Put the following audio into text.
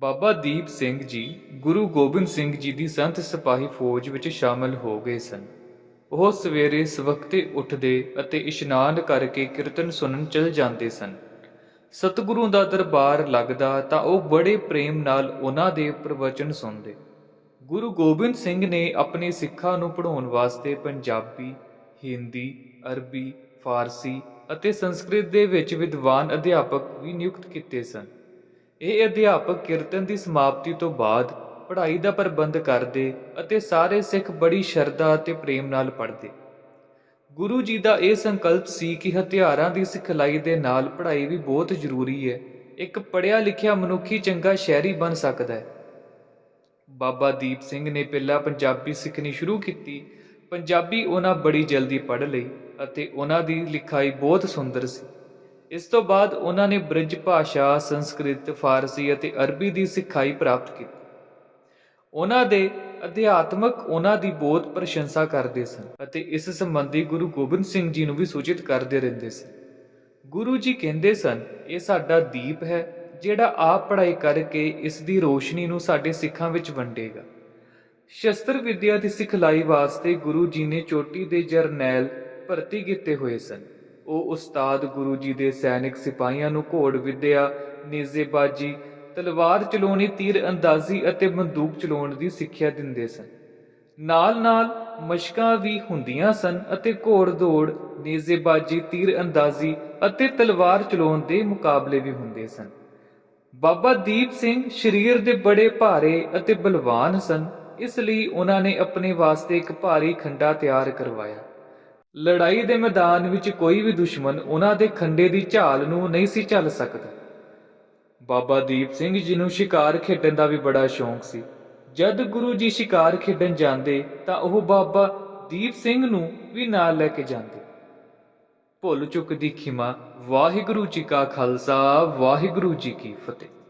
ਬਾਬਾ ਦੀਪ ਸਿੰਘ ਜੀ ਗੁਰੂ ਗੋਬਿੰਦ ਸਿੰਘ ਜੀ ਦੀ ਸੰਤ ਸਿਪਾਹੀ ਫੌਜ ਵਿੱਚ ਸ਼ਾਮਲ ਹੋ ਗਏ ਸਨ। ਉਹ ਸਵੇਰੇ ਸਵਖਤੇ ਉੱਠਦੇ ਅਤੇ ਇਸ਼ਨਾਨ ਕਰਕੇ ਕੀਰਤਨ ਸੁਣਨ ਚਲ ਜਾਂਦੇ ਸਨ। ਸਤਿਗੁਰੂ ਦਾ ਦਰਬਾਰ ਲੱਗਦਾ ਤਾਂ ਉਹ ਬੜੇ ਪ੍ਰੇਮ ਨਾਲ ਉਹਨਾਂ ਦੇ ਪ੍ਰਵਚਨ ਸੁਣਦੇ। ਗੁਰੂ ਗੋਬਿੰਦ ਸਿੰਘ ਨੇ ਆਪਣੇ ਸਿੱਖਾਂ ਨੂੰ ਪੜ੍ਹਾਉਣ ਵਾਸਤੇ ਪੰਜਾਬੀ, ਹਿੰਦੀ, ਅਰਬੀ, ਫਾਰਸੀ ਅਤੇ ਸੰਸਕ੍ਰਿਤ ਦੇ ਵਿੱਚ ਵਿਦਵਾਨ ਅਧਿਆਪਕ ਵੀ ਨਿਯੁਕਤ ਕੀਤੇ ਸਨ। ਇਹ ਅਧਿਆਪਕ ਕੀਰਤਨ ਦੀ ਸਮਾਪਤੀ ਤੋਂ ਬਾਅਦ ਪੜ੍ਹਾਈ ਦਾ ਪ੍ਰਬੰਧ ਕਰਦੇ ਅਤੇ ਸਾਰੇ ਸਿੱਖ ਬੜੀ ਸ਼ਰਧਾ ਅਤੇ ਪ੍ਰੇਮ ਨਾਲ ਪੜ੍ਹਦੇ। ਗੁਰੂ ਜੀ ਦਾ ਇਹ ਸੰਕਲਪ ਸੀ ਕਿ ਹਥਿਆਰਾਂ ਦੀ ਸਿਖਲਾਈ ਦੇ ਨਾਲ ਪੜ੍ਹਾਈ ਵੀ ਬਹੁਤ ਜ਼ਰੂਰੀ ਹੈ। ਇੱਕ ਪੜ੍ਹਿਆ ਲਿਖਿਆ ਮਨੁੱਖੀ ਚੰਗਾ ਸ਼ਹਿਰੀ ਬਣ ਸਕਦਾ ਹੈ। ਬਾਬਾ ਦੀਪ ਸਿੰਘ ਨੇ ਪਹਿਲਾਂ ਪੰਜਾਬੀ ਸਿੱਖਣੀ ਸ਼ੁਰੂ ਕੀਤੀ। ਪੰਜਾਬੀ ਉਹਨਾਂ ਬੜੀ ਜਲਦੀ ਪੜ੍ਹ ਲਈ ਅਤੇ ਉਹਨਾਂ ਦੀ ਲਿਖਾਈ ਬਹੁਤ ਸੁੰਦਰ ਸੀ। ਇਸ ਤੋਂ ਬਾਅਦ ਉਹਨਾਂ ਨੇ ਬ੍ਰਿਜ ਭਾਸ਼ਾ, ਸੰਸਕ੍ਰਿਤ, ਫਾਰਸੀ ਅਤੇ ਅਰਬੀ ਦੀ ਸਿਖਾਈ ਪ੍ਰਾਪਤ ਕੀਤੀ। ਉਹਨਾਂ ਦੇ ਅਧਿਆਤਮਕ ਉਹਨਾਂ ਦੀ ਬਹੁਤ ਪ੍ਰਸ਼ੰਸਾ ਕਰਦੇ ਸਨ ਅਤੇ ਇਸ ਸੰਬੰਧੀ ਗੁਰੂ ਗੋਬਿੰਦ ਸਿੰਘ ਜੀ ਨੂੰ ਵੀ ਸੂਚਿਤ ਕਰਦੇ ਰਹਿੰਦੇ ਸਨ। ਗੁਰੂ ਜੀ ਕਹਿੰਦੇ ਸਨ, ਇਹ ਸਾਡਾ ਦੀਪ ਹੈ, ਜਿਹੜਾ ਆਪ ਪੜ੍ਹਾਈ ਕਰਕੇ ਇਸ ਦੀ ਰੋਸ਼ਨੀ ਨੂੰ ਸਾਡੇ ਸਿੱਖਾਂ ਵਿੱਚ ਵੰਡੇਗਾ। ਸ਼ਸਤਰ ਵਿਦਿਆ ਦੀ ਸਿਖਲਾਈ ਵਾਸਤੇ ਗੁਰੂ ਜੀ ਨੇ ਚੋਟੀ ਦੇ ਜਰਨੈਲ ਭਰਤੀ ਕੀਤੇ ਹੋਏ ਸਨ। ਉਹ ਉਸਤਾਦ ਗੁਰੂ ਜੀ ਦੇ ਸੈਨਿਕ ਸਿਪਾਹੀਆਂ ਨੂੰ ਘੋੜ ਵਿੱਦਿਆ, ਨੇਜ਼ੇਬਾਜ਼ੀ, ਤਲਵਾਰ ਚਲਾਉਣੀ ਤੀਰ ਅੰਦਾਜ਼ੀ ਅਤੇ ਬੰਦੂਕ ਚਲਾਉਣ ਦੀ ਸਿੱਖਿਆ ਦਿੰਦੇ ਸਨ। ਨਾਲ-ਨਾਲ ਮਸ਼ਕਾਂ ਵੀ ਹੁੰਦੀਆਂ ਸਨ ਅਤੇ ਘੋੜ ਦੌੜ, ਨੇਜ਼ੇਬਾਜ਼ੀ ਤੀਰ ਅੰਦਾਜ਼ੀ ਅਤੇ ਤਲਵਾਰ ਚਲਾਉਣ ਦੇ ਮੁਕਾਬਲੇ ਵੀ ਹੁੰਦੇ ਸਨ। ਬਾਬਾ ਦੀਪ ਸਿੰਘ ਸਰੀਰ ਦੇ ਬੜੇ ਭਾਰੇ ਅਤੇ ਬਲਵਾਨ ਸਨ, ਇਸ ਲਈ ਉਹਨਾਂ ਨੇ ਆਪਣੇ ਵਾਸਤੇ ਇੱਕ ਭਾਰੀ ਖੰਡਾ ਤਿਆਰ ਕਰਵਾਇਆ। ਲੜਾਈ ਦੇ ਮੈਦਾਨ ਵਿੱਚ ਕੋਈ ਵੀ ਦੁਸ਼ਮਣ ਉਹਨਾਂ ਦੇ ਖੰਡੇ ਦੀ ਝਾਲ ਨੂੰ ਨਹੀਂ ਸੀ ਝੱਲ ਸਕਦਾ। ਬਾਬਾ ਦੀਪ ਸਿੰਘ ਜੀ ਨੂੰ ਸ਼ਿਕਾਰ ਖੇਡਣ ਦਾ ਵੀ ਬੜਾ ਸ਼ੌਂਕ ਸੀ। ਜਦ ਗੁਰੂ ਜੀ ਸ਼ਿਕਾਰ ਖੇਡਣ ਜਾਂਦੇ, ਤਾਂ ਉਹ ਬਾਬਾ ਦੀਪ ਸਿੰਘ ਨੂੰ ਵੀ ਨਾਲ ਲੈ ਕੇ ਜਾਂਦੇ। ਭੁੱਲ ਚੁੱਕ ਦੀ ਖਿਮਾ, ਵਾਹਿਗੁਰੂ ਜੀ ਕਾ ਖਾਲਸਾ, ਵਾਹਿਗੁਰੂ ਜੀ ਕੀ ਫਤਿਹ।